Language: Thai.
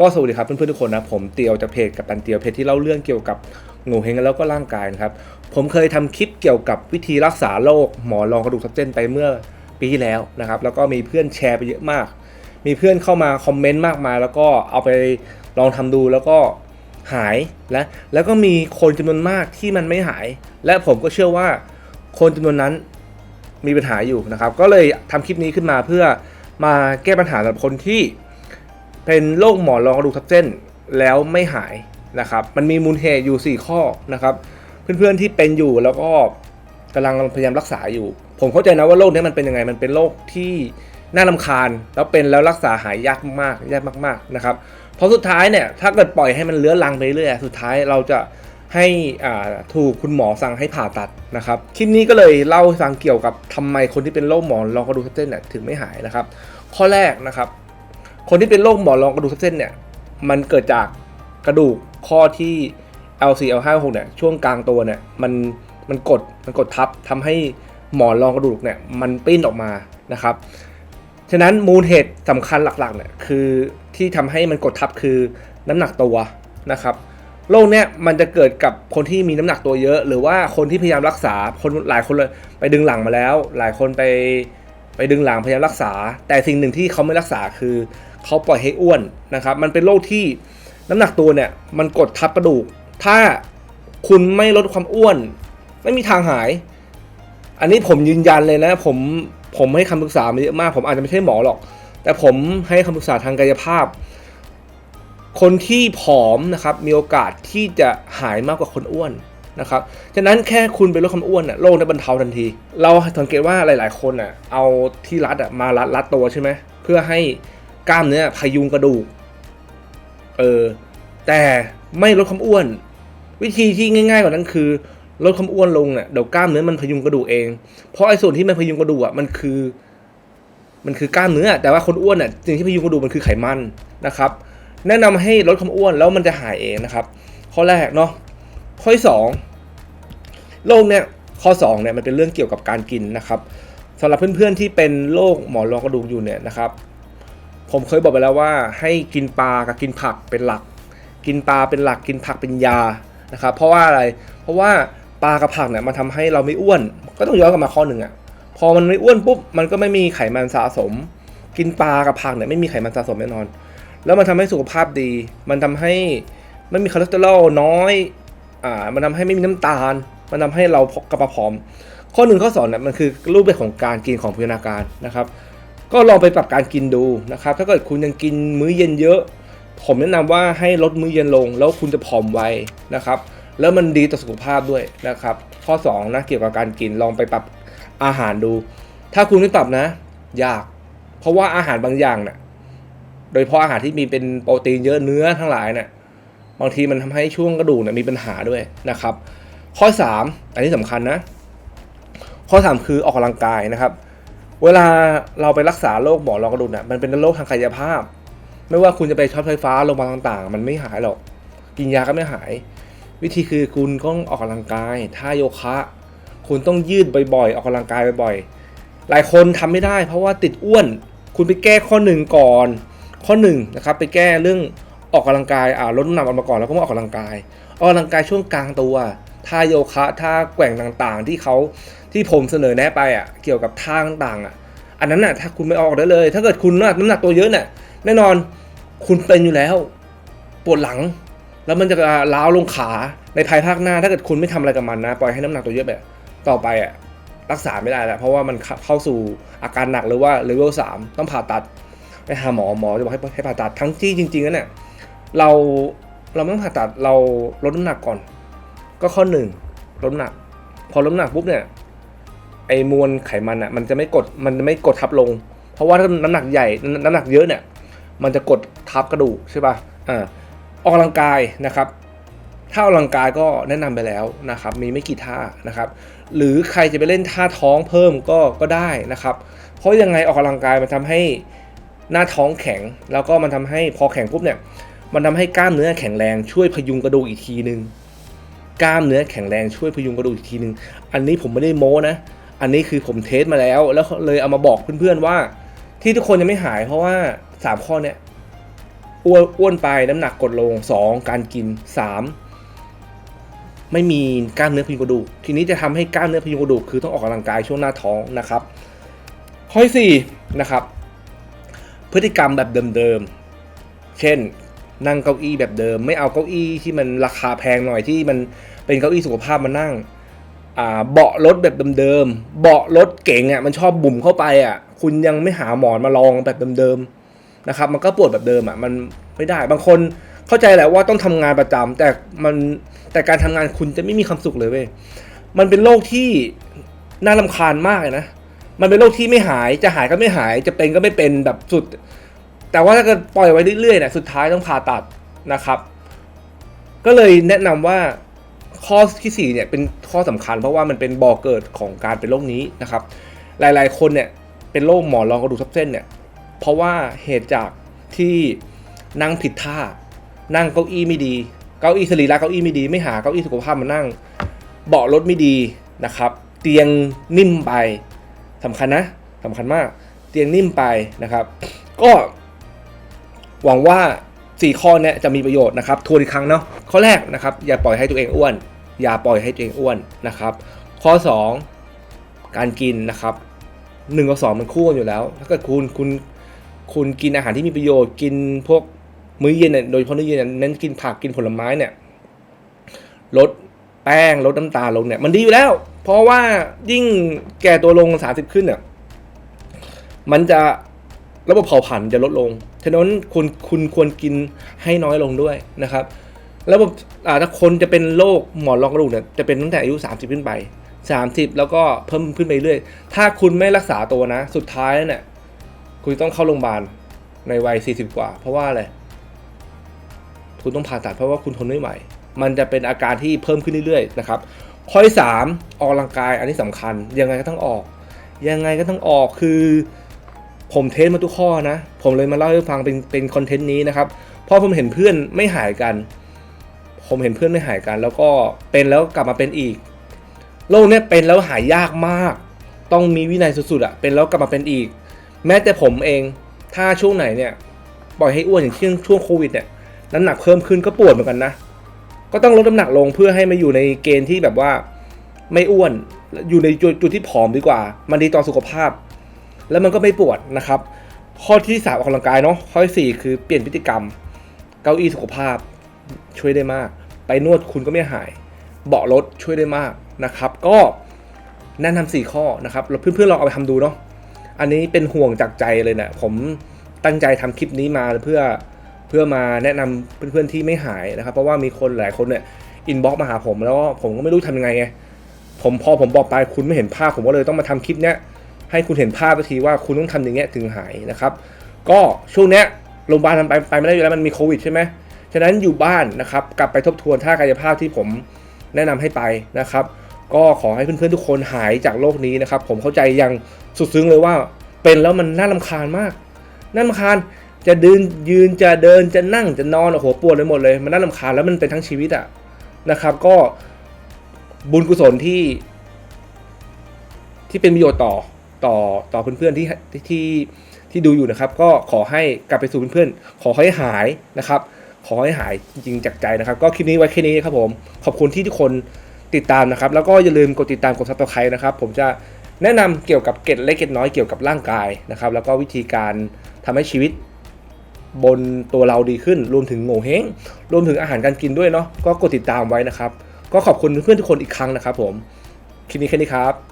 ก็สวัสดีครับเพื่อนๆทุกคนนะผมเตียวจากเพจกับตันเตียวเพจที่เล่าเรื่องเกี่ยวกับงูเฮงแล้วก็ร่างกายนะครับ ผมเคยทำคลิปเกี่ยวกับวิธีรักษาโรคหมอรองกระดูกทับเส้นไปเมื่อปีที่แล้วนะครับ แล้วก็มีเพื่อนแชร์ไปเยอะมาก มีเพื่อนเข้ามาคอมเมนต์มากมาย แล้วก็เอาไปลองทำดูแล้วก็หายและแล้วก็มีคนจำนวนมากที่มันไม่หาย และผมก็เชื่อว่าคนจำนวนนั้นมีปัญหาอยู่นะครับ ก็เลยทำคลิปนี้ขึ้นมาเพื่อมาแก้ปัญหาสำหรับคนที่ เป็นโรคหมอนรองกระดูกทับเส้นแล้วไม่หายนะครับ มันมีมูลเหตุอยู่ 4 ข้อนะครับ เพื่อนๆที่เป็นอยู่แล้วก็กำลังพยายามรักษาอยู่ ผมเข้าใจนะว่าโรคนี้มันเป็นยังไง มันเป็นโรคที่น่าลำคาญ แล้วเป็นแล้วรักษาหายยากมากๆยากมากๆนะครับ เพราะสุดท้ายเนี่ยถ้าเกิดปล่อยให้มันเลื้อรังไปเรื่อยสุดท้ายเราจะให้ถูกคุณหมอสั่งให้ผ่าตัดนะครับ คลิปนี้ก็เลยเล่าให้ฟังเกี่ยวกับทำไมคนที่เป็นโรคหมอนรองกระดูกทับเส้นเนี่ยถึงไม่หายนะครับ ข้อแรกนะครับ คนที่เป็นโรคหมอนรองกระดูกทับเส้นเนี่ย มันเกิดจากกระดูกข้อที่ L4 L5 L6 เนี่ยช่วงกลางตัวเนี่ยมันมันกดมันกดทับทำให้หมอนรองกระดูกเนี่ยมันปิ้นออกมานะครับ ฉะนั้นมูลเหตุสำคัญหลักๆเนี่ยคือที่ทำให้มันกดทับคือน้ำหนักตัวนะครับโรคเนี่ยมันจะเกิดกับคนที่มีน้ำหนักตัวเยอะ หรือว่าคนที่พยายามรักษาคนหลายคนเลยไปดึงหลังมาแล้ว หลายคนไป ไปดึงหลังพยายามรักษา แต่สิ่งหนึ่งที่เขาไม่รักษาคือเขาปล่อยให้อ้วนนะครับ มันเป็นโรคที่น้ำหนักตัวเนี่ยมันกดทับกระดูก ถ้าคุณไม่ลดความอ้วน ไม่มีทางหาย อันนี้ผมยืนยันเลยนะผมผมให้คำปรึกษามาเยอะมาก ผมอาจจะไม่ใช่หมอหรอก แต่ผมให้คำปรึกษาทางกายภาพ คนที่ผอมนะครับมีโอกาสที่จะหายมากกว่าคนอ้วน นะครับฉะนั้นแค่คุณไปลดความอ้วนน่ะโรคจะบรรเทาทันที เราสังเกตว่าหลาย ๆ คนน่ะเอาที่รัดอะมารัดรัดตัวใช่ไหมเพื่อให้กล้ามเนื้อพยุงกระดูกเออแต่ไม่ลดความอ้วน วิธีที่ง่าย ๆ กว่านั้นคือลดความอ้วนลงเนี่ยเดี๋ยวกล้ามเนื้อมันพยุงกระดูกเอง เพราะไอ้ส่วนที่มันพยุงกระดูกอะมันคือ มันคือกล้ามเนื้อ แต่ว่าคนอ้วนอะสิ่งที่พยุงกระดูกมันคือไขมันนะครับ แนะนำให้ลดความอ้วนแล้วมันจะหายเองนะครับ ข้อแรกเนาะข้อที่สอง โรคเนี่ยข้อสองเนี่ยมันเป็นเรื่องเกี่ยวกับการกินนะครับสำหรับเพื่อนๆที่เป็นโรคหมอนรองกระดูกอยู่เนี่ยนะครับผมเคยบอกไปแล้วว่าให้กินปลากับกินผักเป็นหลัก กินปลาเป็นหลักกินผักเป็นยานะครับเพราะว่าอะไรเพราะว่าปลากับผักเนี่ยมันทำให้เราไม่อ้วน ก็ต้องย้อนกลับมาข้อหนึ่งอะพอมันไม่อ้วนปุ๊บมันก็ไม่มีไขมันสะสม กินปลากับผักเนี่ยไม่มีไขมันสะสมแน่นอน แล้วมันทำให้สุขภาพดี มันทำให้ไม่มีคอเลสเตอรอลน้อยอ่ามันทำให้ไม่มีน้ำตาล มันทำให้เรากระเพาะผอม ข้อหนึ่งข้อสองเนี่ยมันคือรูปแบบของการกินของโภชนาการนะครับ ก็ลองไปปรับการกินดูนะครับ ถ้าเกิดคุณยังกินมื้อเย็นเยอะ ผมแนะนำว่าให้ลดมื้อเย็นลง แล้วคุณจะผอมไวนะครับ แล้วมันดีต่อสุขภาพด้วยนะครับ ข้อ2นะเกี่ยวกับการกินลองไปปรับอาหารดู ถ้าคุณไม่ปรับนะ ยาก เพราะว่าอาหารบางอย่างเนี่ยโดยเฉพาะอาหารที่มีเป็นโปรตีนเยอะเนื้อทั้งหลายเนี่ยบางทีมันทำให้ช่วงกระดูกเนี่ยมีปัญหาด้วยนะครับ ข้อ 3 อันนี้สำคัญนะ ข้อ 3 คือออกกำลังกายนะครับ เวลาเราไปรักษาโรคหมอนรองกระดูกเนี่ยมันเป็นโรคทางกายภาพ ไม่ว่าคุณจะไปช็อตไฟฟ้าโรงพยาบาลต่างๆ มันไม่หายหรอก กินยาก็ไม่หาย วิธีคือคุณต้องออกกำลังกายท่าโยคะ คุณต้องยืดบ่อยๆ ออกกำลังกายบ่อยๆ หลายคนทำไม่ได้ เพราะว่าติดอ้วน คุณไปแก้ข้อหนึ่งก่อน ข้อหนึ่งนะครับไปแก้เรื่องออกกำลังกายอ่าลดน้ำหนักออกมาก่อนแล้วก็มาออกกำลังกาย ออกกำลังกายช่วงกลางตัว ท่าโยคะท่าแกว่งต่างๆ ที่เขาที่ผมเสนอแนะไปอะเกี่ยวกับท่าต่างๆอะอันนั้นน่ะถ้าคุณไม่ออกได้เลย ถ้าเกิดคุณน้ำหนักตัวเยอะเนี่ยแน่นอนคุณเป็นอยู่แล้วปวดหลัง แล้วมันจะล้าวลงขาในภายภาคหน้า ถ้าเกิดคุณไม่ทำอะไรกับมันนะปล่อยให้น้ำหนักตัวเยอะแบบต่อไปอะรักษาไม่ได้แล้วเพราะว่ามันเข้าสู่อาการหนักหรือว่าเลเวลสามต้องผ่าตัดไปหาหมอหมอจะบอกให้ให้ผ่าตัดทั้งที่จริงๆแล้วเนี่ยเราเราไม่ต้องผ่าตัดเราลดน้ำหนักก่อน ก็ข้อหนึ่งลดน้ำหนัก พอลดน้ำหนักปุ๊บเนี่ยไอมวลไขมันอะมันจะไม่กดมันจะไม่กดทับลง เพราะว่าถ้าน้ำหนักใหญ่น้ำหนักเยอะเนี่ยมันจะกดทับกระดูกใช่ป่ะอ่าออกกำลังกายนะครับถ้าออกกำลังกายก็แนะนำไปแล้วนะครับ มีไม่กี่ท่านะครับ หรือใครจะไปเล่นท่าท้องเพิ่มก็ก็ได้นะครับ เพราะยังไงออกกำลังกายมันทำให้หน้าท้องแข็ง แล้วก็มันทำให้พอแข็งปุ๊บเนี่ย มันทำให้กล้ามเนื้อแข็งแรงช่วยพยุงกระดูกอีกทีนึง กล้ามเนื้อแข็งแรงช่วยพยุงกระดูกอีกทีนึง อันนี้ผมไม่ได้โม้นะ อันนี้คือผมเทสมาแล้ว แล้วเลยเอามาบอกเพื่อนๆว่า ที่ทุกคนยังไม่หายเพราะว่า 3 ข้อเนี้ยอ้วนอ้วนไปน้ำหนักกดลงสองการกินสามไม่มีกล้ามเนื้อพยุงกระดูก ทีนี้จะทำให้กล้ามเนื้อพยุงกระดูกคือต้องออกกำลังกายช่วงหน้าท้องนะครับ ข้อที่สี่นะครับ พฤติกรรมแบบเดิมๆ เช่นนั่งเก้าอี้แบบเดิม ไม่เอาเก้าอี้ที่มันราคาแพงหน่อยที่มัน เป็นเก้าอี้สุขภาพมานั่งเบาะรถแบบเดิมๆ เบาะรถเก๋งอะมันชอบบุ่มเข้าไปอะ คุณยังไม่หาหมอนมาลองแบบเดิมๆนะครับ มันก็ปวดแบบเดิมอะมันไม่ได้ บางคนเข้าใจแหละว่าต้องทำงานประจำแต่มันแต่การทำงานคุณจะไม่มีความสุขเลยเว้ย มันเป็นโรคที่น่ารำคาญมากเลยนะ มันเป็นโรคที่ไม่หาย จะหายก็ไม่หาย จะเป็นก็ไม่เป็นแบบสุด แต่ว่าถ้าเกิดปล่อยไว้เรื่อยๆเนี่ยสุดท้ายต้องผ่าตัดนะครับ ก็เลยแนะนำว่า ข้อที่สี่เนี่ยเป็นข้อสำคัญเพราะว่ามันเป็นบ่อเกิดของการเป็นโรคนี้นะครับ หลายๆ คนเนี่ยเป็นโรคหมอนรองกระดูกทับเส้นเนี่ยเพราะว่าเหตุจากที่นั่งผิดท่า นั่งเก้าอี้ไม่ดี เก้าอี้สรีระเก้าอี้ไม่ดี ไม่หาเก้าอี้สุขภาพมานั่ง เบาะรถไม่ดีนะครับ เตียงนิ่มไปสำคัญนะสำคัญมาก เตียงนิ่มไปนะครับ ก็หวังว่า 4 ข้อเนี้จะมีประโยชน์นะครับทวนอีกครั้งเนาะข้อแรกนะครับ อย่าปล่อยให้ตัวเองอ้วน อย่าปล่อยให้ตัวเองอ้วนนะครับ ข้อ 2 การกินนะครับ1กับ2มันคู่กันอยู่แล้ว ถ้าเกิดคุณคุณคุณกินอาหารที่มีประโยชน์กินพวกมื้อเย็นเนี่ยโดยเฉพาะมื้อเย็นเน้นกินผักกินผลไม้เนี่ยลดแป้งลดน้ำตาลลงเนี่ยมันดีอยู่แล้ว เพราะว่ายิ่งแก่ตัวลง 30 ขึ้นเนี่ยมันจะระบบเผาผลาญจะลดลง ฉะนั้นคุณคุณควรกินให้น้อยลงด้วยนะครับระบบถ้าคนจะเป็นโรคหมอนรองกระดูกเนี่ยจะเป็นตั้งแต่อายุ 30 ขึ้นไป 30 แล้วก็เพิ่มขึ้นไปเรื่อยถ้าคุณไม่รักษาตัวนะ สุดท้ายเนี่ยคุณต้องเข้าโรงพยาบาลในวัย 40 กว่า เพราะว่าอะไรคุณต้องผ่าตัดเพราะว่าคุณทนไม่ไหวมันจะเป็นอาการที่เพิ่มขึ้นเรื่อยๆนะครับข้อที่สามออกกำลังกายอันนี้สำคัญ ยังไงก็ต้องออก ยังไงก็ต้องออกคือ ผมเทสมาทุกข้อนะ ผมเลยมาเล่าให้ฟังเป็นเป็นคอนเทนต์นี้นะครับเพราะผมเห็นเพื่อนไม่หายกัน ผมเห็นเพื่อนไม่หายกัน แล้วก็เป็นแล้วกลับมาเป็นอีก โรคเนี้ยเป็นแล้วหายยากมาก ต้องมีวินัยสุดๆอะเป็นแล้วกลับมาเป็นอีก แม้แต่ผมเองถ้าช่วงไหนเนี่ยปล่อยให้อ้วนอย่างเช่นช่วงโควิดเนี่ยน้ำหนักเพิ่มขึ้นก็ปวดเหมือนกันนะก็ต้องลดน้ำหนักลงเพื่อให้มาอยู่ในเกณฑ์ที่แบบว่าไม่อ้วนอยู่ในจุดที่ผอมดีกว่า มันดีต่อสุขภาพ แล้วมันก็ไม่ปวดนะครับ ข้อที่สามออกกำลังกายเนาะข้อที่สี่คือเปลี่ยนพฤติกรรม เก้าอี้สุขภาพช่วยได้มาก ไปนวดคุณก็ไม่หาย เบาะรถช่วยได้มากนะครับ ก็แนะนำสี่ข้อนะครับแล้วเพื่อนๆลองเอาไปทำดูเนาะอันนี้เป็นห่วงจากใจเลยเนะี่ยผมตั้งใจทำคลิปนี้มาเพื่อเพื่อมาแนะนำเพื่อนๆที่ไม่หายนะครับ เพราะว่ามีคนหลายคนเนี่ยอินบ็อกมาหาผมแล้วผมก็ไม่รู้ทำยังไงไงผมพอผมบอกไปคุณไม่เห็นภาพ ผมก็เลยต้องมาทำคลิปเนี้ย ให้คุณเห็นภาพสักทีว่าคุณต้องทำอย่างเงี้ยถึงหายนะครับ ก็ช่วงเนี้ยโรงพยาบาลทำไปไปไม่ได้อยู่แล้วมันมีโควิดใช่ไหมฉะนั้นอยู่บ้านนะครับกลับไปทบทวนท่ากายภาพที่ผมแนะนำให้ไปนะครับ ก็ขอให้เพื่อนๆทุกคนหายจากโรคนี้นะครับ ผมเข้าใจอย่างสุดซึ้งเลยว่า เป็นแล้วมันน่ารำคาญมากน่ารำคาญจะเดินยืนจะเดินจะนั่งจะนอนโอ้โหปวดเลยหมดเลย มันน่ารำคาญแล้วมันเป็นทั้งชีวิตอะนะครับ ก็บุญกุศลที่ ที่เป็นประโยชน์ต่อ ต่อต่อเพื่อนๆที่ที่ที่ที่ดูอยู่นะครับ ก็ขอให้กลับไปสู่เพื่อนๆขอให้หายนะครับ ขอให้หายจริงๆจากใจนะครับ ก็คลิปนี้ไว้แค่นี้ครับผมขอบคุณที่ทุกคนติดตามนะครับ แล้วก็อย่าลืมกดติดตามกดซับสไครต์นะครับ ผมจะแนะนำเกี่ยวกับเกร็ดเล็กเกร็ดน้อยเกี่ยวกับร่างกายนะครับ แล้วก็วิธีการทำให้ชีวิตบนตัวเราดีขึ้น รวมถึงโง่เฮงรวมถึงอาหารการกินด้วยเนาะก็กดติดตามไว้นะครับ ก็ขอบคุณเพื่อนทุกคนอีกครั้งนะครับ ผมคลิปนี้แค่นี้ครับ